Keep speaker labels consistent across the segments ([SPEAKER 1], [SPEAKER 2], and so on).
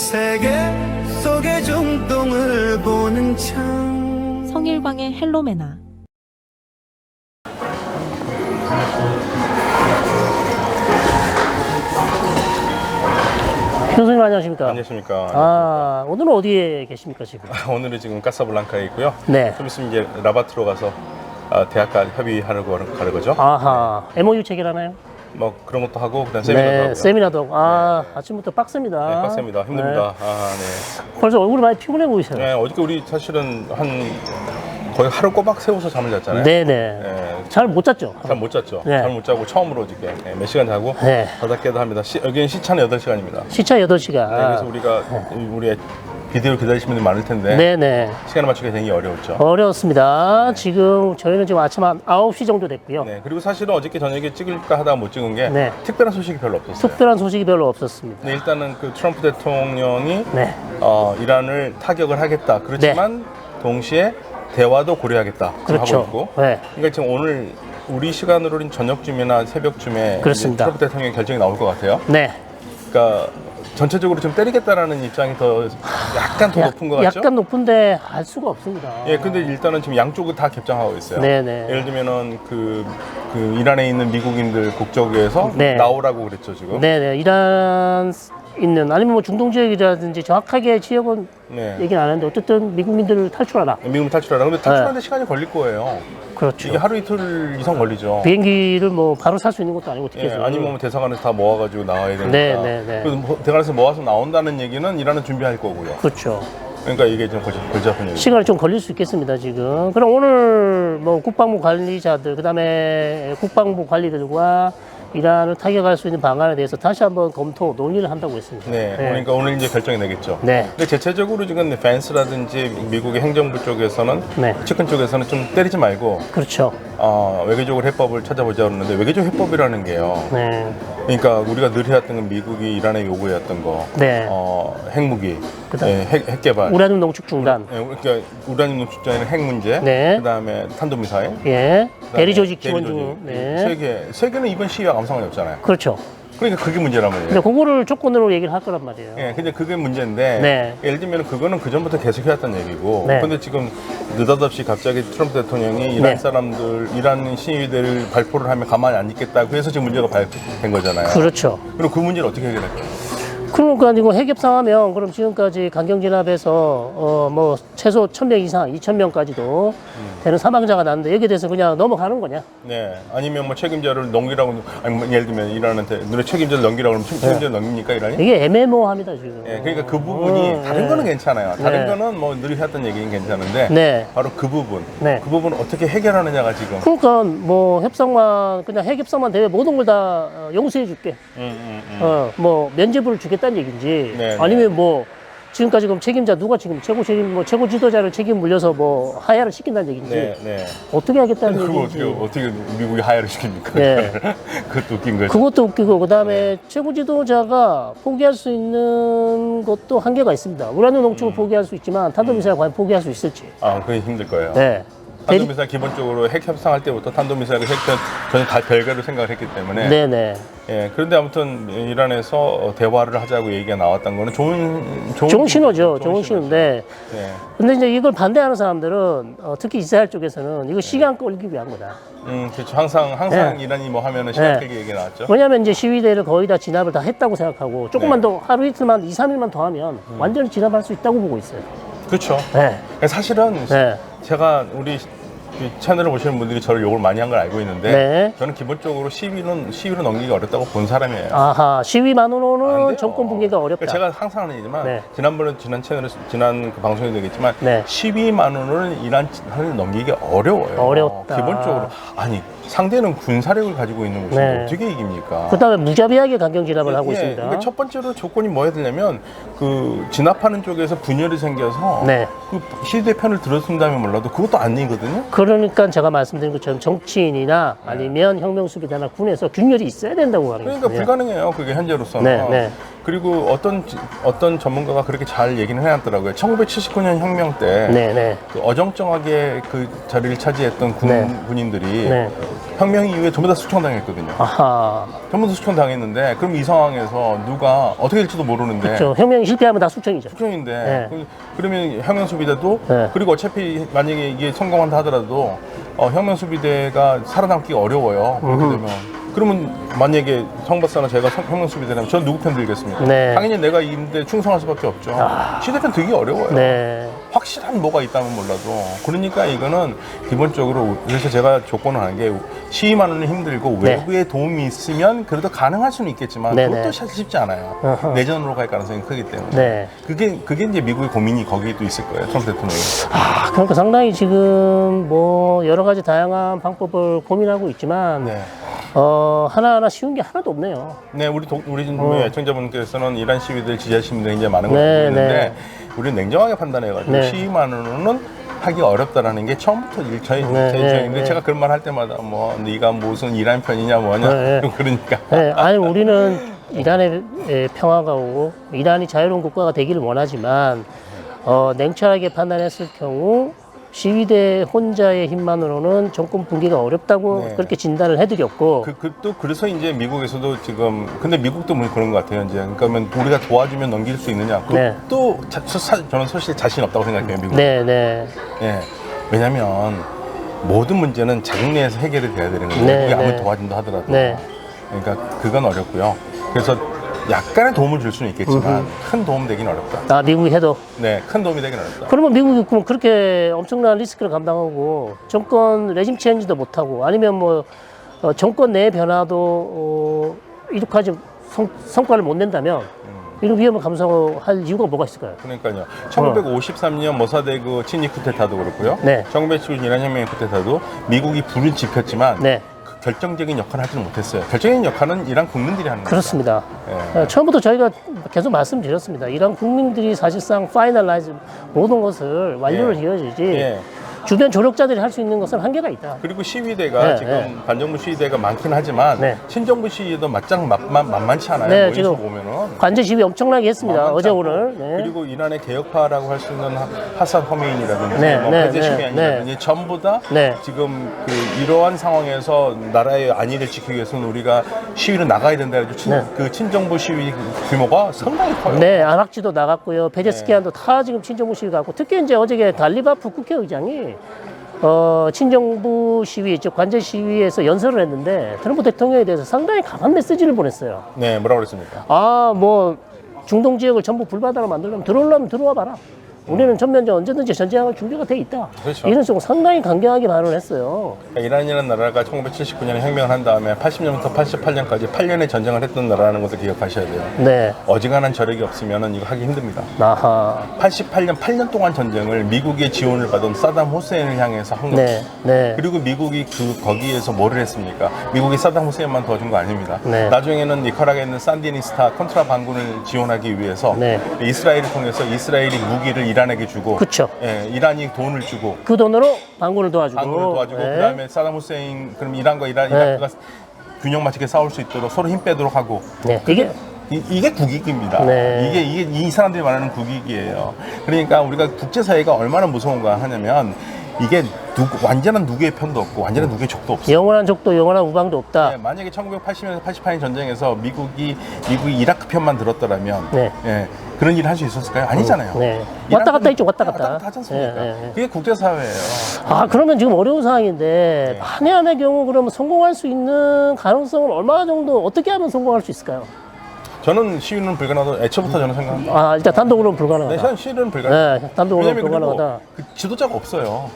[SPEAKER 1] 세계 속의 중동을 보는 창
[SPEAKER 2] 성일광의 헬로메나
[SPEAKER 3] 교수님 안녕하십니까?
[SPEAKER 4] 안녕하십니까.
[SPEAKER 3] 아, 오늘은 어디에 계십니까, 지금?
[SPEAKER 4] 오늘은 지금 카사블랑카에 있고요.
[SPEAKER 3] 네.
[SPEAKER 4] 좀 있으면 이제 라바트로 가서 아, 대학과 협의하려고 가는 거죠.
[SPEAKER 3] 아하, MOU 체결하나요?
[SPEAKER 4] 뭐 그런 것도 하고 그다음 세미나도
[SPEAKER 3] 네,
[SPEAKER 4] 하고요.
[SPEAKER 3] 세미나도 하고. 아, 아침부터 빡셉니다.
[SPEAKER 4] 네, 빡셉니다. 힘듭니다.
[SPEAKER 3] 네.
[SPEAKER 4] 아, 네.
[SPEAKER 3] 벌써 얼굴이 많이 피곤해 보이세요.
[SPEAKER 4] 네, 어저께 우리 사실은 한 거의 하루 꼬박 세워서 잠을 잤잖아요.
[SPEAKER 3] 네 네.
[SPEAKER 4] 네.
[SPEAKER 3] 잘 못 잤죠?
[SPEAKER 4] 잘 못 잤죠.
[SPEAKER 3] 네.
[SPEAKER 4] 잘 못 자고 처음으로 어저께 네, 몇 시간 자고
[SPEAKER 3] 네.
[SPEAKER 4] 바닥 깨도 합니다. 시, 여기는 시차는 8시간입니다.
[SPEAKER 3] 시차 8시간.
[SPEAKER 4] 네, 그래서 우리가 우리 비디오를 기다리시는 분들이 많을 텐데
[SPEAKER 3] 네네.
[SPEAKER 4] 시간을 맞추기가 굉장히 어려웠죠.
[SPEAKER 3] 어려웠습니다. 지금 저희는 지금 아침 한 9시 정도 됐고요.
[SPEAKER 4] 네, 그리고 사실은 어저께 저녁에 찍을까 하다가 못 찍은 게
[SPEAKER 3] 네.
[SPEAKER 4] 특별한 소식이 별로 없었어요.
[SPEAKER 3] 특별한 소식이 별로 없었습니다.
[SPEAKER 4] 네, 일단은 그 트럼프 대통령이
[SPEAKER 3] 네.
[SPEAKER 4] 어, 이란을 타격을 하겠다. 그렇지만 동시에 대화도 고려하겠다. 지금
[SPEAKER 3] 그렇죠.
[SPEAKER 4] 하고 있고.
[SPEAKER 3] 네.
[SPEAKER 4] 그러니까 지금 오늘 우리 시간으로는 저녁쯤이나 새벽쯤에
[SPEAKER 3] 그렇습니다.
[SPEAKER 4] 트럼프 대통령의 결정이 나올 것 같아요.
[SPEAKER 3] 네.
[SPEAKER 4] 그러니까 전체적으로 좀 때리겠다라는 입장이 더 약간 더 높은 것 같죠?
[SPEAKER 3] 약간 높은데 알 수가 없습니다.
[SPEAKER 4] 예, 근데 일단은 지금 양쪽을 다 geb장하고 있어요.
[SPEAKER 3] 네네.
[SPEAKER 4] 예를 들면은 그, 그 이란에 있는 미국인들 국적에서
[SPEAKER 3] 네.
[SPEAKER 4] 나오라고 그랬죠 지금.
[SPEAKER 3] 네네. 이란 있는 아니면 뭐 중동 지역이라든지 정확하게 지역은
[SPEAKER 4] 네.
[SPEAKER 3] 얘기는 안 하는데 어쨌든 미국민들을 탈출하라.
[SPEAKER 4] 미국 탈출하라. 근데 탈출하는데 시간이 걸릴 거예요.
[SPEAKER 3] 네. 그렇죠.
[SPEAKER 4] 이게 하루 이틀 이상 걸리죠.
[SPEAKER 3] 비행기를 뭐 바로 살 수 있는 것도 아니고
[SPEAKER 4] 예,
[SPEAKER 3] 티켓을.
[SPEAKER 4] 아니면 뭐 대사관에서 다 모아가지고 나와야 되니까.
[SPEAKER 3] 네, 네, 네.
[SPEAKER 4] 그래서 뭐 대사관에서 모아서 나온다는 얘기는 이란은 준비할 거고요.
[SPEAKER 3] 그렇죠.
[SPEAKER 4] 그러니까 이게 좀 골치, 골치 아픈 얘기죠.
[SPEAKER 3] 시간이 좀 걸릴 수 있겠습니다, 지금. 그럼 오늘 뭐 국방부 관리자들, 그 다음에 국방부 관리들과 이란을 타격할 수 있는 방안에 대해서 다시 한번 검토, 논의를 한다고 했습니다.
[SPEAKER 4] 네, 그러니까 오늘 이제 결정이 내겠죠.
[SPEAKER 3] 네.
[SPEAKER 4] 근데 대체적으로 지금 펜스라든지 미국의 행정부 쪽에서는
[SPEAKER 3] 네.
[SPEAKER 4] 측근 쪽에서는 좀 때리지 말고
[SPEAKER 3] 그렇죠.
[SPEAKER 4] 어, 외교적으로 해법을 찾아보자 그러는데 외교적 해법이라는 게요.
[SPEAKER 3] 네.
[SPEAKER 4] 그러니까 우리가 늘 해왔던 건 미국이 이란에 요구해왔던 거,
[SPEAKER 3] 네.
[SPEAKER 4] 어, 핵무기,
[SPEAKER 3] 그다음-
[SPEAKER 4] 예, 핵, 핵 개발,
[SPEAKER 3] 우라늄 농축 중단.
[SPEAKER 4] 예, 그러니까 우라늄 농축자에는 핵 문제,
[SPEAKER 3] 네.
[SPEAKER 4] 그다음에 탄도미사일,
[SPEAKER 3] 예. 대리 조직 지원
[SPEAKER 4] 대리
[SPEAKER 3] 중. 네.
[SPEAKER 4] 세계 세계는 이번 시위와 아무 상관이 없잖아요.
[SPEAKER 3] 그렇죠.
[SPEAKER 4] 그러니까 그게 문제란 말이에요.
[SPEAKER 3] 근데 그거를 조건으로 얘기를 할 거란 말이에요.
[SPEAKER 4] 예, 근데 그게 문제인데
[SPEAKER 3] 네.
[SPEAKER 4] 예를 들면 그거는 그 전부터 계속 해왔던 얘기고
[SPEAKER 3] 네.
[SPEAKER 4] 근데 지금 느닷없이 갑자기 트럼프 대통령이 이란
[SPEAKER 3] 네.
[SPEAKER 4] 사람들 이란 시위대를 발포를 하면 가만히 안 있겠다고 해서 지금 문제가 발생된 거잖아요.
[SPEAKER 3] 그렇죠.
[SPEAKER 4] 그럼 그 문제를 어떻게 해결할까요?
[SPEAKER 3] 그러니까 이거 핵협상하면 그럼 지금까지 강경 진압에서 어 뭐 최소 1000명 이상, 2000명까지도 되는 사망자가 났는데 여기에 대해서 그냥 넘어가는 거냐?
[SPEAKER 4] 네, 아니면 뭐 책임자를 넘기라고 아니 뭐 예를 들면 이란한테 너네 책임자를 넘기라고 그러면 책- 책임자를 넘깁니까 이란이?
[SPEAKER 3] 이게 애매모호합니다 지금.
[SPEAKER 4] 예, 그러니까 그 부분이
[SPEAKER 3] 어,
[SPEAKER 4] 다른
[SPEAKER 3] 네.
[SPEAKER 4] 거는 괜찮아요. 다른
[SPEAKER 3] 네.
[SPEAKER 4] 거는 뭐 늘 했던 얘기는 괜찮은데
[SPEAKER 3] 네.
[SPEAKER 4] 바로 그 부분,
[SPEAKER 3] 네.
[SPEAKER 4] 그 부분 을 어떻게 해결하느냐가 지금.
[SPEAKER 3] 그러니까 뭐 협상만 그냥 핵협상만 되면 모든 걸 다 용서해 줄게.
[SPEAKER 4] 음, 음, 음.
[SPEAKER 3] 어뭐 면제부를 주겠다 는 얘기인지
[SPEAKER 4] 네,
[SPEAKER 3] 아니면 뭐 지금까지 그럼 책임자 누가 지금 최고 책임 뭐 최고 지도자를 책임 물려서 뭐 하야를 시킨다는 얘기인지
[SPEAKER 4] 네, 네.
[SPEAKER 3] 어떻게 하겠다는
[SPEAKER 4] 그거 어떻게
[SPEAKER 3] 얘기인지
[SPEAKER 4] 어떻게 미국이 하야를 시킵니까?
[SPEAKER 3] 네.
[SPEAKER 4] 그것도 웃긴 거죠.
[SPEAKER 3] 그것도 웃기고 그다음에
[SPEAKER 4] 네.
[SPEAKER 3] 최고 지도자가 포기할 수 있는 것도 한계가 있습니다. 우라늄 농축을 포기할 수 있지만 탄도미사일 과연 포기할 수 있을지.
[SPEAKER 4] 아, 그게 힘들 거예요.
[SPEAKER 3] 네.
[SPEAKER 4] 탄도미사일 기본적으로 핵 협상할 때부터 탄도미사일과 핵 저는 다 별개로 생각을 했기 때문에.
[SPEAKER 3] 네네.
[SPEAKER 4] 예, 그런데 아무튼 이란에서 어, 대화를 하자고 얘기가 나왔던 거는 좋은 좋은,
[SPEAKER 3] 좋은 신호죠. 좋은. 신호인데
[SPEAKER 4] 네.
[SPEAKER 3] 근데 이제 이걸 반대하는 사람들은 어, 특히 이스라엘 쪽에서는 이거 시간 끌기 위한 거다.
[SPEAKER 4] 음, 그렇죠. 항상 항상
[SPEAKER 3] 네.
[SPEAKER 4] 이란이 뭐 하면은 시간
[SPEAKER 3] 네.
[SPEAKER 4] 끌기 얘기 나왔죠.
[SPEAKER 3] 왜냐하면 이제 시위대를 거의 다 진압을 다 했다고 생각하고 조금만
[SPEAKER 4] 네.
[SPEAKER 3] 더 하루 이틀만 2, 3일만 더 하면 완전히 진압할 수 있다고 보고 있어요.
[SPEAKER 4] 그렇죠.
[SPEAKER 3] 네.
[SPEAKER 4] 사실은
[SPEAKER 3] 네.
[SPEAKER 4] 제가 우리 이 채널을 보시는 분들이 저를 욕을 많이 한 걸 알고 있는데
[SPEAKER 3] 네.
[SPEAKER 4] 저는 기본적으로 시위는 시위로 넘기기 어렵다고 본 사람이에요.
[SPEAKER 3] 아하
[SPEAKER 4] 안
[SPEAKER 3] 시위만으로는
[SPEAKER 4] 돼요.
[SPEAKER 3] 정권 붕괴가 어렵다.
[SPEAKER 4] 그러니까 제가 항상 하는 얘기지만
[SPEAKER 3] 네.
[SPEAKER 4] 지난번에 지난 채널에 지난 그 방송에 되겠지만
[SPEAKER 3] 네.
[SPEAKER 4] 12만원을 이란을 넘기기 어려워요.
[SPEAKER 3] 어렵다.
[SPEAKER 4] 기본적으로 아니 상대는 군사력을 가지고 있는 곳인데
[SPEAKER 3] 네.
[SPEAKER 4] 어떻게 이깁니까?
[SPEAKER 3] 그다음에 무자비하게 강경 진압을 하고
[SPEAKER 4] 예,
[SPEAKER 3] 있습니다.
[SPEAKER 4] 그러니까 첫 번째로 조건이 뭐야 되냐면 그 진압하는 쪽에서 분열이 생겨서
[SPEAKER 3] 네.
[SPEAKER 4] 그 시대 편을 들었습니다면 몰라도 그것도 아니거든요.
[SPEAKER 3] 그러니까 제가 말씀드린 것처럼 정치인이나 아니면 혁명수비대나 군에서 균열이 있어야 된다고 하는
[SPEAKER 4] 그러니까. 불가능해요. 그게 현재로서는.
[SPEAKER 3] 네, 네.
[SPEAKER 4] 그리고 어떤 지- 어떤 전문가가 그렇게 잘 얘기는 해놨더라고요. 1979년 혁명 때
[SPEAKER 3] 네, 네.
[SPEAKER 4] 그 어정쩡하게 그 자리를 차지했던 군,
[SPEAKER 3] 네.
[SPEAKER 4] 군인들이
[SPEAKER 3] 네.
[SPEAKER 4] 혁명 이후에 전부 다 숙청당했거든요.
[SPEAKER 3] 아하.
[SPEAKER 4] 전부 다 숙청당했는데 그럼 이 상황에서 누가 어떻게 될지도 모르는데
[SPEAKER 3] 그렇죠. 혁명이 실패하면 다 숙청이죠.
[SPEAKER 4] 숙청인데
[SPEAKER 3] 네.
[SPEAKER 4] 그, 그러면 혁명 수비대도
[SPEAKER 3] 네.
[SPEAKER 4] 그리고 어차피 만약에 이게 성공한다 하더라도 어, 혁명 수비대가 살아남기 어려워요. 그렇게 되면 그러면 만약에 성박사나 제가 성- 혁명 수비대라면 전 누구 편 들겠습니까?
[SPEAKER 3] 네.
[SPEAKER 4] 당연히 내가 임대 충성할 수밖에 없죠. 시대편 되기 어려워요.
[SPEAKER 3] 네.
[SPEAKER 4] 확실한 뭐가 있다면 몰라도 그러니까 이거는 기본적으로 그래서 제가 조건을 하는 게 시위만은 힘들고
[SPEAKER 3] 네.
[SPEAKER 4] 외부의 도움이 있으면 그래도 가능할 수는 있겠지만
[SPEAKER 3] 네네.
[SPEAKER 4] 그것도 사실 쉽지 않아요
[SPEAKER 3] 어허.
[SPEAKER 4] 내전으로 갈 가능성이 크기 때문에
[SPEAKER 3] 네.
[SPEAKER 4] 그게 그게 이제 미국의 고민이 거기도 있을 거예요 트럼프 대통령이
[SPEAKER 3] 아, 그러니까 상당히 지금 뭐 여러 가지 다양한 방법을 고민하고 있지만
[SPEAKER 4] 네.
[SPEAKER 3] 어, 하나하나 쉬운 게 하나도 없네요.
[SPEAKER 4] 네, 우리 동, 우리 좀
[SPEAKER 3] 어.
[SPEAKER 4] 애청자분께서는 이란 시위들 지지하시는 분들이 이제 많은 걸
[SPEAKER 3] 네,
[SPEAKER 4] 알고 있는데
[SPEAKER 3] 네.
[SPEAKER 4] 우리는 냉정하게 판단해가지고
[SPEAKER 3] 네.
[SPEAKER 4] 시위만으로는 하기 어렵다라는 게 처음부터 일, 저희
[SPEAKER 3] 네,
[SPEAKER 4] 제
[SPEAKER 3] 네, 네.
[SPEAKER 4] 제가 그런 말 할 때마다 뭐 네가 무슨 이란 편이냐 뭐냐
[SPEAKER 3] 네, 네.
[SPEAKER 4] 그러니까
[SPEAKER 3] 네, 아니 우리는 이란의 에, 평화가 오고 이란이 자유로운 국가가 되기를 원하지만 어, 냉철하게 판단했을 경우 시위대 혼자의 힘만으로는 정권 붕괴가 어렵다고
[SPEAKER 4] 네.
[SPEAKER 3] 그렇게 진단을 해드렸고.
[SPEAKER 4] 그, 그, 또 그래서 이제 미국에서도 지금 근데 미국도 뭐 그런 것 같아요 이제. 그러니까 우리가 도와주면 넘길 수 있느냐.
[SPEAKER 3] 네.
[SPEAKER 4] 그것도 자, 사- 저는 사실 자신 없다고 생각해요 미국
[SPEAKER 3] 네, 네,
[SPEAKER 4] 예. 왜냐면 모든 문제는 자국 내에서 해결이 돼야 되는 거예요.
[SPEAKER 3] 네,
[SPEAKER 4] 아무리
[SPEAKER 3] 네.
[SPEAKER 4] 도와준다 하더라도.
[SPEAKER 3] 네.
[SPEAKER 4] 그러니까 그건 어렵고요. 그래서 약간의 도움을 줄 수는 있겠지만 큰 도움 되긴 어렵다
[SPEAKER 3] 아 미국이 해도
[SPEAKER 4] 네 큰 도움이 되긴 어렵다
[SPEAKER 3] 그러면 미국이 그럼 그렇게 엄청난 리스크를 감당하고 정권 레짐 체인지도 못하고 아니면 뭐 어, 정권 내 변화도 어, 이룩하지 성, 성과를 못 낸다면 이런 위험을 감수할 이유가 뭐가 있을까요?
[SPEAKER 4] 그러니까요. 1953년 모사데그 친일 쿠데타도 그렇고요.
[SPEAKER 3] 네.
[SPEAKER 4] 1979년 이란 혁명 쿠데타도 미국이 불을 지폈지만
[SPEAKER 3] 네,
[SPEAKER 4] 그 결정적인 역할을 하지는 못했어요. 결정적인 역할은 이란 국민들이 하는 거죠.
[SPEAKER 3] 그렇습니다.
[SPEAKER 4] 예.
[SPEAKER 3] 어, 처음부터 저희가 계속 말씀드렸습니다. 이런 국민들이 사실상 파이널라이즈 모든 것을 완료를
[SPEAKER 4] 예.
[SPEAKER 3] 지어야지
[SPEAKER 4] 예.
[SPEAKER 3] 주변 조력자들이 할 수 있는 것은 한계가 있다.
[SPEAKER 4] 그리고 시위대가
[SPEAKER 3] 네,
[SPEAKER 4] 지금
[SPEAKER 3] 네.
[SPEAKER 4] 반정부 시위대가 많긴 하지만
[SPEAKER 3] 네.
[SPEAKER 4] 친정부 시위도 맞짱 만 만, 만만치 않아요.
[SPEAKER 3] 네,
[SPEAKER 4] 모여서
[SPEAKER 3] 지금
[SPEAKER 4] 보면은.
[SPEAKER 3] 관제 시위 엄청나게 했습니다. 어제. 오늘. 네.
[SPEAKER 4] 그리고 이란의 개혁파라고 할 수 있는 하- 하산 허메인이라든지
[SPEAKER 3] 네,
[SPEAKER 4] 뭐
[SPEAKER 3] 네,
[SPEAKER 4] 페제
[SPEAKER 3] 네,
[SPEAKER 4] 시미안이라든지 전부 다
[SPEAKER 3] 네.
[SPEAKER 4] 지금 그 이러한 상황에서 나라의 안위를 지키기 위해서는 우리가 시위를 나가야 된다 해서 친,
[SPEAKER 3] 네.
[SPEAKER 4] 그 친정부 시위 규모가 상당히 커요.
[SPEAKER 3] 네, 안학지도 나갔고요. 베제스키안도 다 지금 친정부 시위 가고 특히 이제 어저께 달리바프 국회 의장이 어, 친정부 시위, 즉 관제 시위에서 연설을 했는데 트럼프 대통령에 대해서 상당히 강한 메시지를 보냈어요.
[SPEAKER 4] 네, 뭐라고 그랬습니까?
[SPEAKER 3] 아, 뭐 중동 지역을 전부 불바다로 만들려면 들어오려면 들어와 봐라. 우리는 전면전 언제든지 전쟁할 준비가 돼 있다.
[SPEAKER 4] 그렇죠.
[SPEAKER 3] 이런 식으로 상당히 강경하게 발언을 했어요.
[SPEAKER 4] 그러니까 이란이라는 나라가 1979년에 혁명을 한 다음에 80년부터 88년까지 8년의 전쟁을 했던 나라라는 것을 기억하셔야 돼요.
[SPEAKER 3] 네,
[SPEAKER 4] 어지간한 저력이 없으면 이거 하기 힘듭니다.
[SPEAKER 3] 아하,
[SPEAKER 4] 88년, 8년 동안 전쟁을 미국의 지원을 받은 사담 후세인을 향해서 한 거죠.
[SPEAKER 3] 네, 네,
[SPEAKER 4] 그리고 미국이 그 거기에서 뭐를 했습니까? 미국이 사담 후세인만 도와준 거 아닙니다.
[SPEAKER 3] 네.
[SPEAKER 4] 나중에는 니카라에 있는 산디니스타 컨트라 반군을 지원하기 위해서
[SPEAKER 3] 네.
[SPEAKER 4] 이스라엘을 통해서 이스라엘이 무기를 이란 에게 주고
[SPEAKER 3] 그쵸.
[SPEAKER 4] 예, 이란이 돈을 주고
[SPEAKER 3] 그 돈으로 방군을 도와주고,
[SPEAKER 4] 반군을 도와주고
[SPEAKER 3] 네.
[SPEAKER 4] 그다음에 사담 후세인 그럼 이란과 이란,
[SPEAKER 3] 네.
[SPEAKER 4] 이라크가 균형 맞추게 싸울 수 있도록 서로 힘 빼도록 하고
[SPEAKER 3] 네, 이게
[SPEAKER 4] 이, 이게 국익입니다.
[SPEAKER 3] 네.
[SPEAKER 4] 이게, 이게 이 사람들이 말하는 국익이에요. 그러니까 우리가 국제사회가 얼마나 무서운가 하냐면 이게 누구, 완전한 누구의 편도 없고 완전한 누구의 적도 없어요.
[SPEAKER 3] 영원한 적도 영원한 우방도 없다.
[SPEAKER 4] 네, 만약에 1980년에서 88년 전쟁에서 미국이 미국이 이라크 편만 들었더라면
[SPEAKER 3] 네.
[SPEAKER 4] 예, 그런 일을 할 수 있었을까요? 아니잖아요.
[SPEAKER 3] 네. 왔다 갔다 했죠, 왔다
[SPEAKER 4] 네,
[SPEAKER 3] 갔다.
[SPEAKER 4] 왔다 갔다 하지 않습니까?
[SPEAKER 3] 네, 네, 네.
[SPEAKER 4] 그게 국제사회예요.
[SPEAKER 3] 아 그러면 지금 어려운 상황인데
[SPEAKER 4] 네.
[SPEAKER 3] 하나의 경우 그러면 성공할 수 있는 가능성은 얼마 정도 어떻게 하면 성공할 수 있을까요?
[SPEAKER 4] 저는 시위는 불가능하다. 애초부터 저는 생각합니다.
[SPEAKER 3] 아 일단 단독으로는
[SPEAKER 4] 네,
[SPEAKER 3] 불가능하다.
[SPEAKER 4] 저는 시위는 불가능.
[SPEAKER 3] 네, 단독으로는
[SPEAKER 4] 왜냐면 그리고
[SPEAKER 3] 불가능하다.
[SPEAKER 4] 그 지도자가 없어요.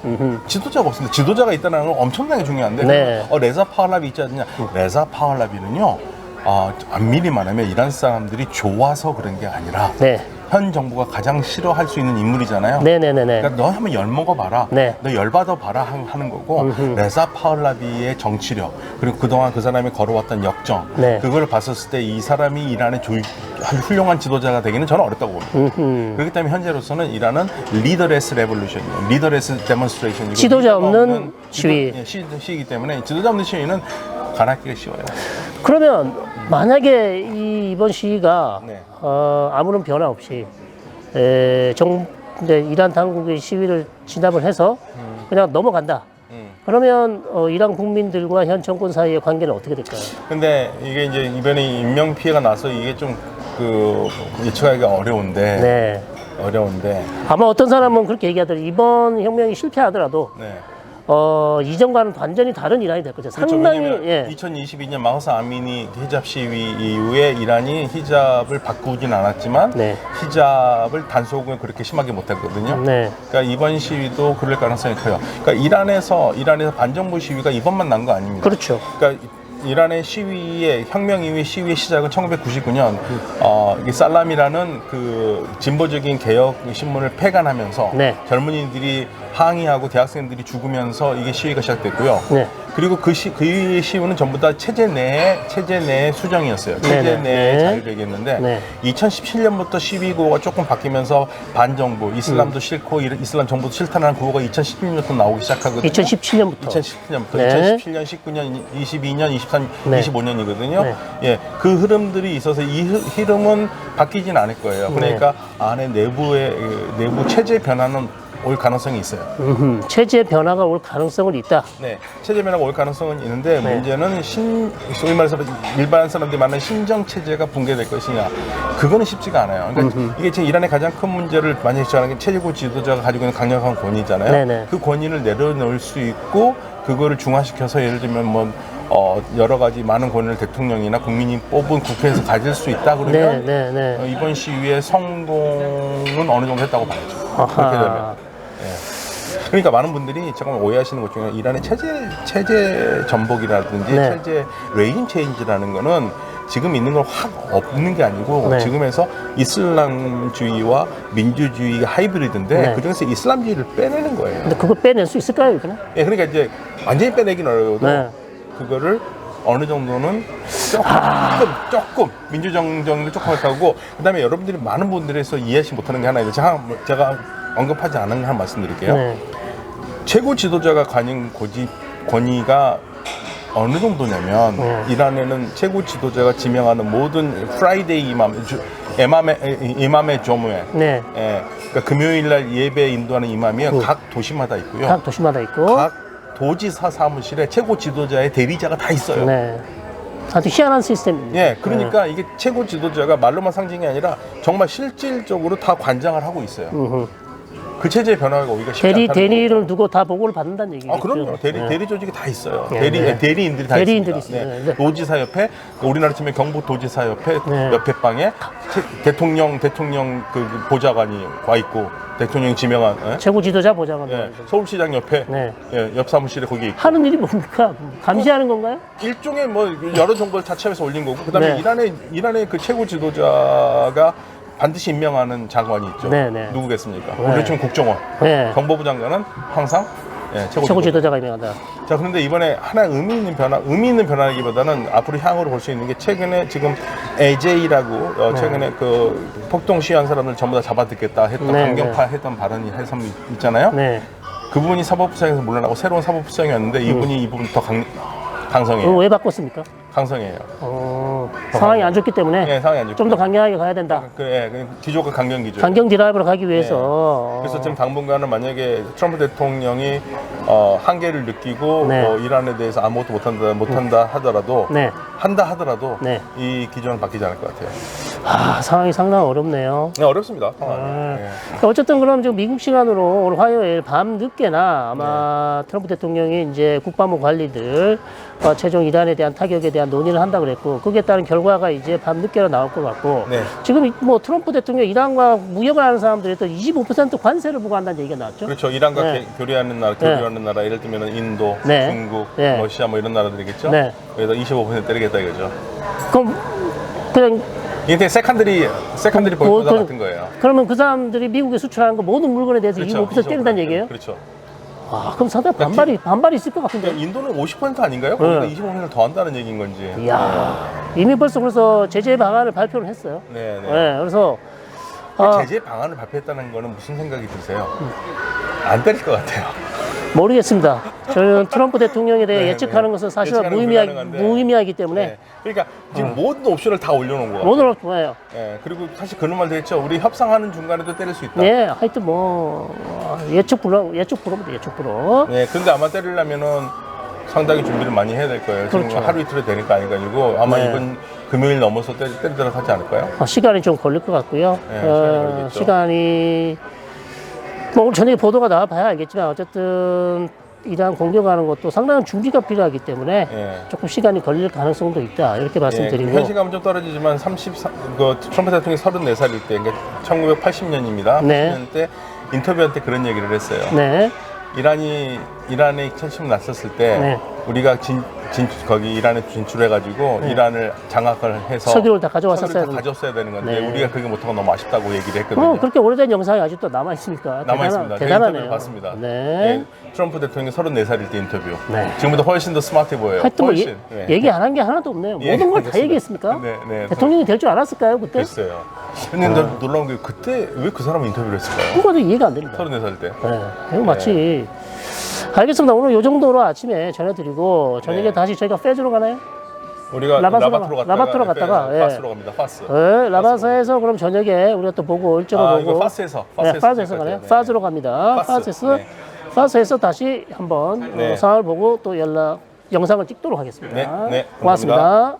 [SPEAKER 4] 지도자가 없습니다. 지도자가 있다는 건 엄청나게 중요한데
[SPEAKER 3] 네.
[SPEAKER 4] 어, 레자 파할라비 있지 않느냐? 레자 파할라비는요. 어, 엄밀히 말하면 이란 사람들이 좋아서 그런 게 아니라
[SPEAKER 3] 네,
[SPEAKER 4] 현 정부가 가장 싫어할 수 있는 인물이잖아요.
[SPEAKER 3] 네, 네, 네, 네.
[SPEAKER 4] 그러니까 너 한번 열 먹어봐라.
[SPEAKER 3] 네.
[SPEAKER 4] 너 열받아 봐라 하- 하는 거고
[SPEAKER 3] 음흠.
[SPEAKER 4] 레자 파할라비의 정치력 그리고 그동안 그 사람이 걸어왔던 역정
[SPEAKER 3] 네.
[SPEAKER 4] 그걸 봤었을 때 이 사람이 이란의 조, 훌륭한 지도자가 되기는 저는 어렵다고 봅니다.
[SPEAKER 3] 음흠.
[SPEAKER 4] 그렇기 때문에 현재로서는 이란은 리더레스 레볼루션이에요. 리더레스 데몬스트레이션.
[SPEAKER 3] 지도자 없는 시위.
[SPEAKER 4] 시, 시이기 때문에 지도자 없는 시위는 가나기가 쉬워요.
[SPEAKER 3] 그러면 만약에 이 이번 시위가
[SPEAKER 4] 네.
[SPEAKER 3] 어, 아무런 변화 없이 에, 정 이제 이란 당국의 시위를 진압을 해서 그냥 넘어간다.
[SPEAKER 4] 음.
[SPEAKER 3] 그러면 어, 이란 국민들과 현 정권 사이의 관계는 어떻게 될까요?
[SPEAKER 4] 근데 이게 이제 이번에 인명 피해가 나서 이게 좀 그 예측하기가 어려운데
[SPEAKER 3] 네.
[SPEAKER 4] 어려운데
[SPEAKER 3] 아마 어떤 사람은 그렇게 얘기하더라고요. 이번 혁명이 실패하더라도
[SPEAKER 4] 네.
[SPEAKER 3] 어, 이전과는 완전히 다른 이란이 될 거죠.
[SPEAKER 4] 그렇죠.
[SPEAKER 3] 상당히 예.
[SPEAKER 4] 2022년 마흐사 아미니 히잡 시위 이후에 이란이 히잡을 바꾸진 않았지만
[SPEAKER 3] 네.
[SPEAKER 4] 히잡을 단속을 그렇게 심하게 못했거든요.
[SPEAKER 3] 네.
[SPEAKER 4] 그러니까 이번 시위도 그럴 가능성이 커요. 그러니까 이란에서 이란에서 반정부 시위가 이번만 난 거 아닙니다.
[SPEAKER 3] 그렇죠.
[SPEAKER 4] 그러니까 이란의 시위의 혁명 이후의 시위의 시작은 1999년 어, 이게 살람이라는 그 진보적인 개혁 신문을 폐간하면서
[SPEAKER 3] 네.
[SPEAKER 4] 젊은이들이 항의하고 대학생들이 죽으면서 이게 시위가 시작됐고요.
[SPEAKER 3] 네.
[SPEAKER 4] 그리고 그 시, 그 이후의 시위는 전부 다 체제 내에 체제 내의 수정이었어요. 체제
[SPEAKER 3] 네네.
[SPEAKER 4] 내의
[SPEAKER 3] 네.
[SPEAKER 4] 얘기했는데
[SPEAKER 3] 네.
[SPEAKER 4] 2017년부터 시위 구호가 조금 바뀌면서 반정부,
[SPEAKER 3] 음.
[SPEAKER 4] 이슬람도 싫고 이- 이슬람 정부도 싫다는 구호가 2016년부터 나오기 시작하거든요.
[SPEAKER 3] 2017년부터
[SPEAKER 4] 2017년부터
[SPEAKER 3] 네.
[SPEAKER 4] 2017년, 19년, 22년, 23,
[SPEAKER 3] 네.
[SPEAKER 4] 25년이거든요.
[SPEAKER 3] 네.
[SPEAKER 4] 예, 그 흐름들이 있어서 이 흐- 흐름은 바뀌진 않을 거예요.
[SPEAKER 3] 네.
[SPEAKER 4] 그러니까 안에 내부의 그 내부 체제 변화는 올 가능성이 있어요.
[SPEAKER 3] 음흠, 체제 변화가 올 가능성은 있다.
[SPEAKER 4] 네, 체제 변화가 올 가능성은 있는데
[SPEAKER 3] 네.
[SPEAKER 4] 문제는 신 소위 말해서 일반 사람들이 말하는 신정 체제가 붕괴될 것이냐 그거는 쉽지가 않아요. 그러니까 이게 지금 이란의 가장 큰 문제를 많이 지적하는 게 최고 지도자가 가지고 있는 강력한 권위잖아요.
[SPEAKER 3] 네네.
[SPEAKER 4] 그 권위를 내려놓을 수 있고 그거를 중화시켜서 예를 들면 뭐 어, 여러 가지 많은 권위를 대통령이나 국민이 뽑은 국회에서 가질 수 있다
[SPEAKER 3] 네,
[SPEAKER 4] 그러면
[SPEAKER 3] 네, 네.
[SPEAKER 4] 어, 이번 시위의 성공은 어느 정도 했다고 봐야죠. 그렇게 되면.
[SPEAKER 3] 아하.
[SPEAKER 4] 그러니까 많은 분들이 잠깐 오해하시는 것 중에 이란의 체제 체제 전복이라든지
[SPEAKER 3] 네.
[SPEAKER 4] 체제 레임 체인지라는 거는 지금 있는 건확 없는 게 아니고
[SPEAKER 3] 네.
[SPEAKER 4] 지금에서 이슬람주의와 민주주의가 하이브리드인데
[SPEAKER 3] 네.
[SPEAKER 4] 그중에서 이슬람주의를 빼내는 거예요.
[SPEAKER 3] 근데 그거 빼낼 수 있을까요, 이번에?
[SPEAKER 4] 예, 그러니까 이제 완전히 빼내긴 어려워도
[SPEAKER 3] 네.
[SPEAKER 4] 그거를 어느 정도는 조금 조금 민주정정을 조금 하고 그다음에 여러분들이 많은 분들에서 이해하지 못하는 게 하나 있어요. 제가, 제가 언급하지 않은 거 하나 말씀드릴게요.
[SPEAKER 3] 네.
[SPEAKER 4] 최고 지도자가 가진 고지, 권위가 어느 정도냐면
[SPEAKER 3] 네.
[SPEAKER 4] 이란에는 최고 지도자가 지명하는 모든 프라이데이 이맘, 주- 이맘의 이맘의 조무에
[SPEAKER 3] 네.
[SPEAKER 4] 예, 그러니까 금요일 날 예배 인도하는 이맘이 각 도시마다 있고요.
[SPEAKER 3] 각 도시마다 있고.
[SPEAKER 4] 각 도지사 사무실에 최고 지도자의 대리자가 다 있어요.
[SPEAKER 3] 네. 아주 희한한 시스템입니다.
[SPEAKER 4] 예, 그러니까 이게 최고 지도자가 말로만 상징이 아니라 정말 실질적으로 다 관장을 하고 있어요.
[SPEAKER 3] 음흠.
[SPEAKER 4] 그 체제의 변화가 오기가 쉽지
[SPEAKER 3] 대리,
[SPEAKER 4] 않다는
[SPEAKER 3] 대리를 두고 다 보고를 받는다는 얘기죠.
[SPEAKER 4] 아, 그럼요. 대리,
[SPEAKER 3] 네.
[SPEAKER 4] 대리 조직이 다 있어요.
[SPEAKER 3] 네,
[SPEAKER 4] 대리,
[SPEAKER 3] 네.
[SPEAKER 4] 대리인들이 다
[SPEAKER 3] 대리인들이
[SPEAKER 4] 있습니다.
[SPEAKER 3] 있어요.
[SPEAKER 4] 네.
[SPEAKER 3] 네.
[SPEAKER 4] 도지사 옆에, 우리나라 치면 경북 도지사 옆에,
[SPEAKER 3] 네.
[SPEAKER 4] 옆에 방에 체- 대통령, 대통령 그 보좌관이 와 있고, 대통령이 지명한, 예?
[SPEAKER 3] 최고 지도자 보장은
[SPEAKER 4] 예, 서울시장 옆에,
[SPEAKER 3] 네.
[SPEAKER 4] 예, 옆 사무실에 거기 있고.
[SPEAKER 3] 하는 일이 뭡니까? 감시하는 건가요?
[SPEAKER 4] 일종의 뭐 여러 정보를 자체에서 올린 거고, 그 다음에
[SPEAKER 3] 네.
[SPEAKER 4] 이란의, 이란의 그 최고 지도자가 반드시 임명하는 장관이 있죠.
[SPEAKER 3] 네, 네.
[SPEAKER 4] 누구겠습니까?
[SPEAKER 3] 네.
[SPEAKER 4] 우리 지금 국정원.
[SPEAKER 3] 네.
[SPEAKER 4] 정보부 장관은 항상 예, 최고,
[SPEAKER 3] 최고
[SPEAKER 4] 지도자.
[SPEAKER 3] 지도자가 임명한다.
[SPEAKER 4] 자, 그런데 이번에 하나 의미 있는 변화, 의미 있는 변화라기보다는 앞으로 향후로 볼 수 있는 게 최근에 지금 AJ라고 어,
[SPEAKER 3] 네.
[SPEAKER 4] 최근에 그 폭동 시위한 사람들 전부 다 잡아듣겠다 했던
[SPEAKER 3] 네,
[SPEAKER 4] 강경파 했던 발언이 해서 있잖아요.
[SPEAKER 3] 네.
[SPEAKER 4] 그 부분이 사법부장에서 물러나고 새로운 사법부장이었는데 이분이 이 부분 더 강, 강성해요.
[SPEAKER 3] 왜 바꿨습니까?
[SPEAKER 4] 강성해요.
[SPEAKER 3] 어, 상황이 안 좋기 때문에
[SPEAKER 4] 예, 상황이 안 좋고.
[SPEAKER 3] 좀더 강경하게 가야 된다.
[SPEAKER 4] 그, 예, 그 기조가 강경 기조.
[SPEAKER 3] 강경 드라이브로 가기 위해서.
[SPEAKER 4] 네. 그래서 지금 당분간은 만약에 트럼프 대통령이 어, 한계를 느끼고
[SPEAKER 3] 네.
[SPEAKER 4] 뭐 이란에 대해서 아무것도 못한다 못한다 하더라도
[SPEAKER 3] 네.
[SPEAKER 4] 한다 하더라도
[SPEAKER 3] 네.
[SPEAKER 4] 이 기조는 바뀌지 않을 것 같아요.
[SPEAKER 3] 아, 상황이 상당히 어렵네요.
[SPEAKER 4] 네, 어렵습니다. 상황이.
[SPEAKER 3] 아,
[SPEAKER 4] 예.
[SPEAKER 3] 어쨌든 그럼 지금 미국 시간으로 오늘 화요일 밤 늦게나 아마
[SPEAKER 4] 네.
[SPEAKER 3] 트럼프 대통령이 이제 국방부 관리들 어, 최종 이란에 대한 타격에 대한 논의를 한다 그랬고 거기에 따른 결과가 이제 밤 늦게나 나올 것 같고
[SPEAKER 4] 네.
[SPEAKER 3] 지금 이- 뭐 트럼프 대통령 이란과 무역을 하는 사람들이 또 25% 관세를 부과한다는 얘기가 나왔죠.
[SPEAKER 4] 그렇죠. 이란과
[SPEAKER 3] 네.
[SPEAKER 4] 개- 교류하는 나라, 교류하는 나라, 예를 들면 인도,
[SPEAKER 3] 네.
[SPEAKER 4] 중국,
[SPEAKER 3] 네.
[SPEAKER 4] 러시아 뭐 이런 나라들이겠죠.
[SPEAKER 3] 네.
[SPEAKER 4] 그래서 25% 때리겠다 이거죠.
[SPEAKER 3] 그럼 그냥
[SPEAKER 4] 이게 세컨들이 세컨들이
[SPEAKER 3] 뭐,
[SPEAKER 4] 보이보다
[SPEAKER 3] 그-
[SPEAKER 4] 같은 거예요.
[SPEAKER 3] 그러면 그 사람들이 미국에 수출하는 거 모든 물건에 대해서 25% 때린다는 얘기예요?
[SPEAKER 4] 그렇죠.
[SPEAKER 3] 아, 그럼 상당히 반발이 반발이 있을 것 같은데.
[SPEAKER 4] 그러니까 인도는 50% 아닌가요? 거기다
[SPEAKER 3] 네.
[SPEAKER 4] 25%를 더 한다는 얘기인 건지.
[SPEAKER 3] 이야, 이미 벌써 그래서 제재 방안을 발표를 했어요.
[SPEAKER 4] 네, 네.
[SPEAKER 3] 네, 그래서
[SPEAKER 4] 그
[SPEAKER 3] 아,
[SPEAKER 4] 제재 방안을 발표했다는 거는 무슨 생각이 드세요? 안 때릴 것 같아요.
[SPEAKER 3] 모르겠습니다. 저는 트럼프 대통령에 대해
[SPEAKER 4] 네,
[SPEAKER 3] 예측하는
[SPEAKER 4] 네.
[SPEAKER 3] 것은 사실
[SPEAKER 4] 예측하는
[SPEAKER 3] 무의미하,
[SPEAKER 4] 불가능한데.
[SPEAKER 3] 무의미하기 때문에
[SPEAKER 4] 네. 그러니까 지금 모든 옵션을 다 올려놓은 거 같아요.
[SPEAKER 3] 오늘 좋아요.
[SPEAKER 4] 예, 그리고 사실 그런 말도 했죠. 우리 협상하는 중간에도 때릴 수 있다.
[SPEAKER 3] 네, 하여튼 뭐 예측 불허, 예측 불허입니다. 예측 불허.
[SPEAKER 4] 네, 근데 아마 때리려면은 상당히 준비를 많이 해야 될 거예요. 지금
[SPEAKER 3] 그렇죠.
[SPEAKER 4] 하루 이틀에 되니까 아니가지고 아마
[SPEAKER 3] 네.
[SPEAKER 4] 이번 금요일 넘어서 때리, 때리도록 하지 않을까요?
[SPEAKER 3] 어, 시간이 좀 걸릴 것 같고요.
[SPEAKER 4] 네, 시간이
[SPEAKER 3] 어,
[SPEAKER 4] 걸리겠죠.
[SPEAKER 3] 시간이 뭐 오늘 저녁에 보도가 나와봐야 알겠지만 어쨌든 이란 공격하는 것도 상당한 준비가 필요하기 때문에
[SPEAKER 4] 예.
[SPEAKER 3] 조금 시간이 걸릴 가능성도 있다 이렇게
[SPEAKER 4] 예,
[SPEAKER 3] 말씀드리고
[SPEAKER 4] 현실감은 좀 떨어지지만 33, 그 트럼프 대통령이 34살일 때, 그러니까 1980년입니다.
[SPEAKER 3] 네.
[SPEAKER 4] 80년 때 인터뷰할 때 그런 얘기를 했어요.
[SPEAKER 3] 네,
[SPEAKER 4] 이란이 이란에 처음 났었을 때
[SPEAKER 3] 네.
[SPEAKER 4] 우리가 진, 진 거기 이란에 진출해가지고 이란을 장악을 해서
[SPEAKER 3] 석유를 다 가져왔었어야 되는-
[SPEAKER 4] 가져왔어야 되는 건데
[SPEAKER 3] 네.
[SPEAKER 4] 우리가 그게 건 너무 아쉽다고 얘기를 했거든요.
[SPEAKER 3] 어, 그렇게 오래된 영상이 아직도 남아 있으니까
[SPEAKER 4] 남아 있습니다.
[SPEAKER 3] 대단하,
[SPEAKER 4] 인터뷰를
[SPEAKER 3] 대단하네요.
[SPEAKER 4] 봤습니다.
[SPEAKER 3] 네.
[SPEAKER 4] 예, 트럼프 대통령이 34살일 때 인터뷰.
[SPEAKER 3] 네.
[SPEAKER 4] 지금보다 훨씬 더 스마트해 보여요.
[SPEAKER 3] 하여튼 뭐
[SPEAKER 4] 훨씬.
[SPEAKER 3] 예,
[SPEAKER 4] 예.
[SPEAKER 3] 얘기 안 한 게 하나도 없네요.
[SPEAKER 4] 예,
[SPEAKER 3] 모든 걸 다
[SPEAKER 4] 그렇습니다.
[SPEAKER 3] 얘기했습니까?
[SPEAKER 4] 네, 네.
[SPEAKER 3] 대통령이 될 줄 알았을까요 그때?
[SPEAKER 4] 됐어요. 근데 너 놀라운 게 그때 왜 그 사람을 인터뷰를 했을까요?
[SPEAKER 3] 그거도 이해가 안 됩니다.
[SPEAKER 4] 34살 때.
[SPEAKER 3] 네, 이거 마치 알겠습니다. 오늘 요 정도로 아침에 전해드리고 저녁에
[SPEAKER 4] 네.
[SPEAKER 3] 다시 저희가 페즈로 가나요?
[SPEAKER 4] 우리가
[SPEAKER 3] 라바스로
[SPEAKER 4] 라바트로
[SPEAKER 3] 가-
[SPEAKER 4] 갔다가
[SPEAKER 3] 라바트로 갔다가,
[SPEAKER 4] 네,
[SPEAKER 3] 예.
[SPEAKER 4] 파스로 갑니다. 파스.
[SPEAKER 3] 네, 라바사에서 그럼 저녁에 우리가 또 보고 일정을
[SPEAKER 4] 아,
[SPEAKER 3] 보고
[SPEAKER 4] 파스에서.
[SPEAKER 3] 네, 파스에서 가나요?
[SPEAKER 4] 네.
[SPEAKER 3] 파스로 갑니다.
[SPEAKER 4] 파스,
[SPEAKER 3] 파스에서
[SPEAKER 4] 네.
[SPEAKER 3] 파스에서 다시 한번
[SPEAKER 4] 네.
[SPEAKER 3] 어, 상황을 보고 또 연락 영상을 찍도록 하겠습니다.
[SPEAKER 4] 네, 네,
[SPEAKER 3] 고맙습니다.